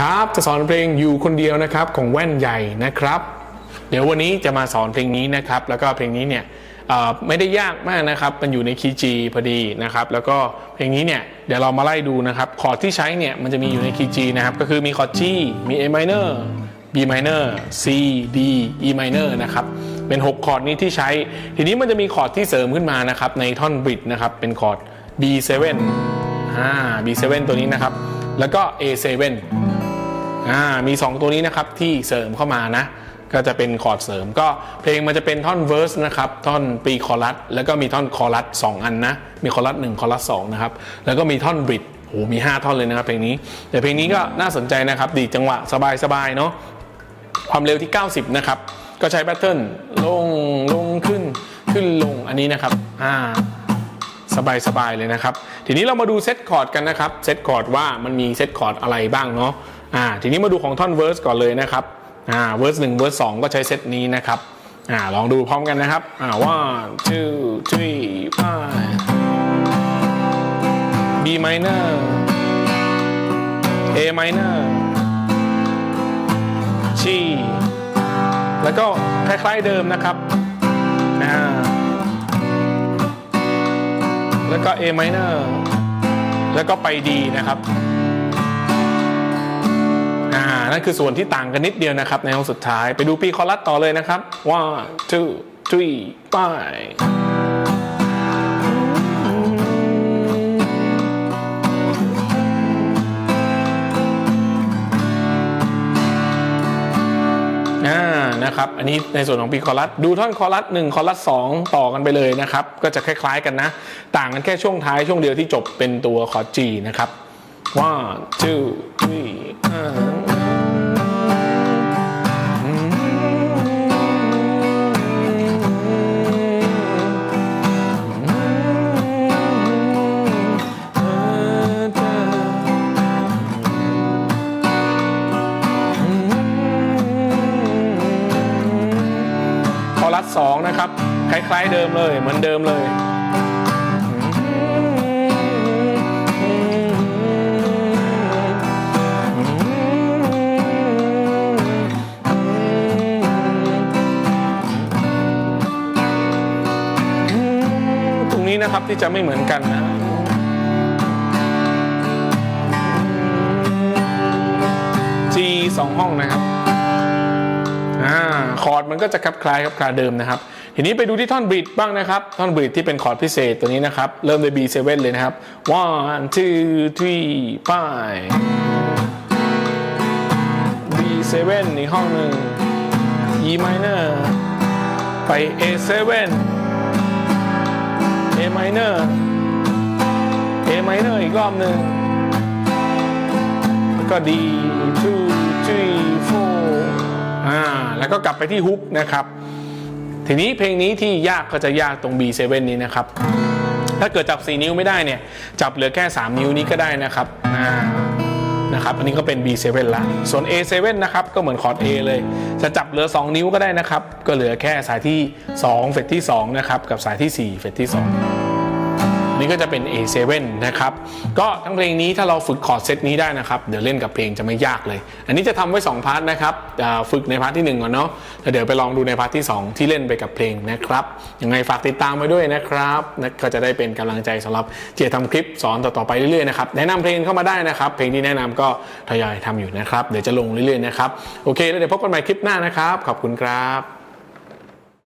ครับ จะสอนเพลงอยู่คนเดียวนะครับของแว่นใหญ่นะครับ เดี๋ยววันนี้จะมาสอนเพลงนี้นะครับ แล้วก็เพลงนี้เนี่ยไม่ได้ยากมากนะครับ มันอยู่ในคีย์ G พอดีนะครับ แล้วก็เพลงนี้เนี่ยเดี๋ยวเรามาไล่ดูนะครับ คอร์ดที่ใช้เนี่ยมันจะมีอยู่ในคีย์ G นะครับ ก็คือมีคอร์ด G มี A minor B minor C D E minor นะครับ เป็น 6 คอร์ดนี้ที่ใช้ ทีนี้มันจะมีคอร์ดที่เสริมขึ้นมานะครับ ในท่อนบริดนะครับ เป็นคอร์ด B7 อ่า B7 ตัวนี้นะครับ แล้วก็ A7 อ่ามี 2 ตัวนี้นะครับที่เสริมเข้ามานะก็จะเป็นคอร์ดเสริมก็เพลงมันจะเป็นท่อนเวอร์สนะครับท่อนปีคอรัสแล้วก็มีท่อนคอรัส2อันนะมีคอรัส1คอรัส2นะครับแล้วก็มีท่อนบริดโหมี 5 ท่อนเลยนะครับเพลงนี้ แต่เพลงนี้ก็น่าสนใจนะครับดีจังหวะสบายๆเนาะความเร็วที่ 90 นะครับ ก็ใช้แพทเทิร์นลงลงขึ้นขึ้นลงอันนี้นะครับอ่าสบายๆเลยนะครับ ทีนี้เรามาดูเซตคอร์ดกันนะครับเซตคอร์ดว่ามันมีเซตคอร์ดอะไรบ้างเนาะ อ่าทีนี้มาดูของท่อนเวอร์สก่อนเลยนะครับอ่าเวอร์สหนึ่งเวอร์สสองก็ใช้เซตนี้นะครับอ่าลองดูพร้อมกันนะครับอ่า one two three five B minor A minor G แล้วก็คล้ายๆเดิมนะครับอ่าแล้วก็ A minor แล้วก็ไป D นะครับ นั่นคือส่วนที่ต่างกันนิดเดียวนะครับ ในห้องสุดท้ายไปดูปีคอรัสต่อเลยนะครับ one two three five อ่นะครับ อันนี้ในส่วนของปีคอรัส ดูท่อนคอรัส1คอรัส2ต่อกันไปเลยนะครับ ก็จะคล้ายๆกันนะ ต่างกันแค่ช่วงท้ายช่วงเดียวที่จบเป็นตัวคอร์ด G นะครับ one two three อ่าคอรัส2นะครับ คล้ายๆเดิมเลย เหมือนเดิมเลยตรงนี้นะครับที่จะไม่เหมือนกันนะ G สองห้องนะครับ คอร์ดมันก็จะคลับคลายคลับคลาเดิมนะครับ ทีนี้ไปดูที่ท่อนบริดบ้างนะครับ ท่อนบริดที่เป็นคอร์ดพิเศษตัวนี้นะครับ เริ่มด้วย B7 เลยนะครับ one two three five B7 อีกห้องหนึ่ง E minor ไป A7 A minor A minor อีกรอบหนึ่งแล้วก็ D2 แล้วก็กลับไปที่ฮุกนะครับ ทีนี้เพลงนี้ที่ยากก็จะยากตรง B7 นี้นะครับ ถ้าเกิดจับ 4 นิ้วไม่ได้เนี่ย จับเหลือแค่ 3 นิ้วนี้ก็ได้นะครับนะครับ อันนี้ก็เป็น B7 ละส่วน A7 นะครับ ก็เหมือนคอร์ด A เลย จะจับเหลือ 2 นิ้วก็ได้นะครับ ก็เหลือแค่สายที่ 2 เฟตที่ 2 นะครับ กับสายที่ 4 เฟตที่ 2 นี่ก็จะเป็น A7 นะครับก็ทั้งเพลงนี้ถ้าเราฝึกคอร์ดเซตนี้ได้นะครับเดี๋ยวเล่นกับเพลงจะไม่ยากเลย อันนี้จะทำไว้2พาร์ทนะครับฝึกในพาร์ทที่ 1 ก่อนเนาะแล้วเดี๋ยวไปลองดูในพาร์ทที่ 2 ที่เล่นไปกับเพลงนะครับยังไงฝากติดตามไปด้วยนะครับนะก็จะได้เป็นกำลังใจสำหรับเจียทำคลิปสอนต่อๆไปเรื่อยๆนะครับแนะนำเพลงเข้ามาได้นะครับเพลงที่แนะนำก็ทยอยทำอยู่นะครับเดี๋ยวจะลงเรื่อยๆนะครับโอเคแล้วเดี๋ยวพบกันใหม่คลิปหน้านะครับ ขอบคุณครับ